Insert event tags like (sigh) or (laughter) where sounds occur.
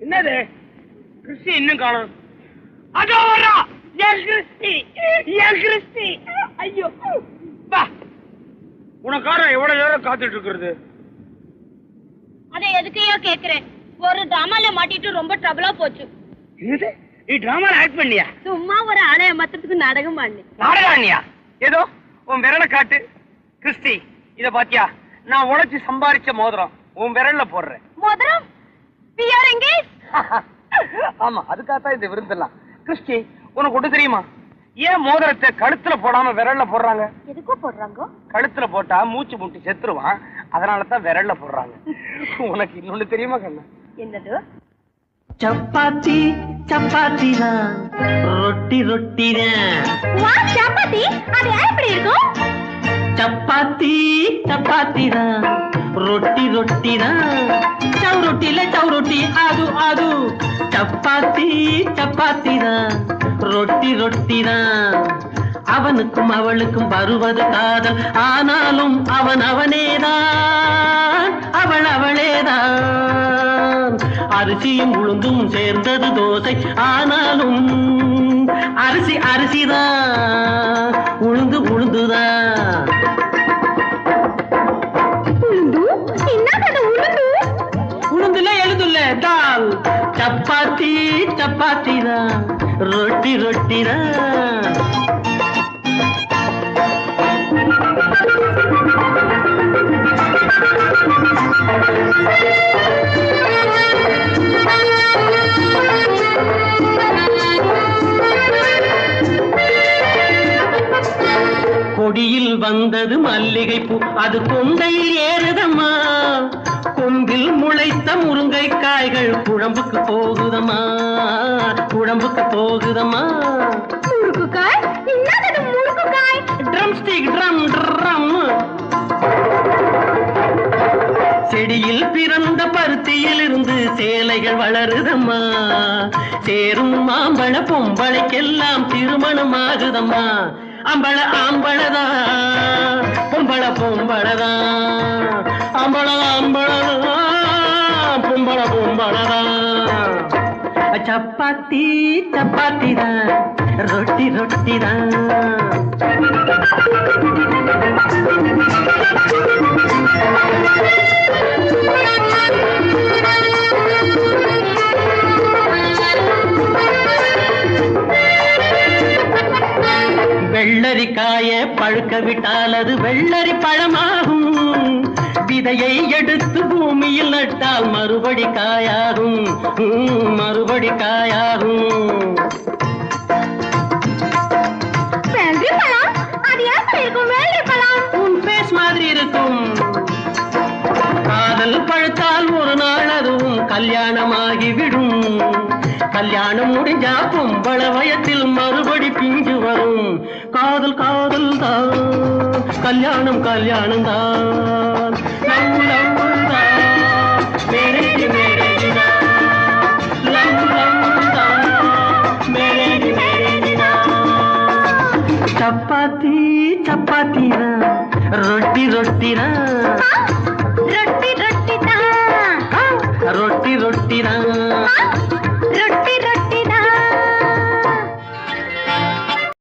என்னது? கிறிஸ்டி இன்னும் காணும். அதோ வரா என் கிறிஸ்டி என் கிறிஸ்டி ஐயோ! வா! உனக்கார எவ்வளவு நேரம் காத்துட்டு இருக்கிறது அதை எதுக்கையோ கேக்குறேன் ஒரு டிராமால மாட்டிட்டு ரொம்ப ட்ரபிளா போச்சு. இது நீ டிராமால ஆக்ட் பண்ணியா? சும்மா ஒரு ஆளை ஏமாத்துறதுக்கு நாடகம் பண்ணி. நாடகானியா? ஏதோ உன் விரலை காட்டு. கிறிஸ்டி இத பாத்தியா? நான் உழைச்சு சம்பாரிச்ச மோதிரம் உன் விரல்ல போடுறேன். மோதிரம்? We are engaged (laughs) ஆமா அதுக்காகத்தான் இந்த விருந்தெல்லாம். கிறிஸ்டி உனக்கு ஒண்ணு தெரியுமா? ஏன் மோதிரத்தை கழுத்துல போடாம விரல்ல போடுறாங்க? எதுக்கோ போடுறாங்க? கழுத்துல போட்டா மூச்சு முட்டி செத்துருவான். அதனால தான் விரல்ல போடுறாங்க. உனக்கு இன்னொன்னு தெரியுமா கண்ணா? என்னது? சப்பாத்தி சப்பாத்தி தான் ரொட்டி ரொட்டி தான் வா சப்பாத்தி. அது எப்படி இருக்கும்? சப்பாத்தி சப்பாத்தி தான் ரொட்டி ரொட்டி தான். சவு ரொட்டில சவு ரொட்டி அது அது. சப்பாத்தி சப்பாத்தி தான். ரொட்டி ரொட்டி தான். அவனுக்கும் அவளுக்கும் வருவது காதல். ஆனாலும் அவன் அவனேதான் அவள் அவளேதான் அரிசியும் உளுந்தும் சேர்ந்தது தோசை. ஆனாலும் அரிசி அரிசிதான் உளுந்து உளுந்துதான். சப்பாத்தி ரொட்டி ரொட்டிதான். கொடியில் வந்தது மல்லிகை பூ அது கொண்டையில் ஏறுதம்மா. கொம்பில் முளைத்த முருங்கை காய்கள் குழம்புக்கு போகுதம்மா. குழம்புக்கு போகுதம்மா. முறுக்குக்காய் என்னது முறுக்குக்காய் ட்ரம் ஸ்டிக் ட்ரம் ட்ரம் செடியில் பிறந்த பருத்தியில் இருந்து சேலைகள் வளருதம்மா. சேரும் மாம்பழ பொம்பளைக்கெல்லாம் திருமணம் ஆகுதம்மா அம்பள ஆம்பளதா பொம்பள பொம்பளதா? அம்பள ஆம்பளதா பொம்பள சப்பாத்தி சப்பாத்தி தான். ரொட்டி ரொட்டி தான். வெள்ளரிக்காய பழுக்க விட்டால் அது வெள்ளரி பழமாகும். விதையை எடுத்து பூமியில் நட்டால் மறுபடி காயாகும் மறுபடி காயாகும் உன் பேஸ் மாதிரி இருக்கும். காதல் பழுத்தால் ஒரு நாள் அதுவும் கல்யாணமாகிவிடும். கல்யாணம் முடிஞ்சா பொம்பள வயத்தில் மறுபடி பிஞ்சு வரும். காதல் காதல் தான் கல்யாணம் கல்யாணம் தான் சப்பாத்தி சப்பாத்தி தான் ரொட்டி ரொட்டி தான் ரொட்டி ரொட்டி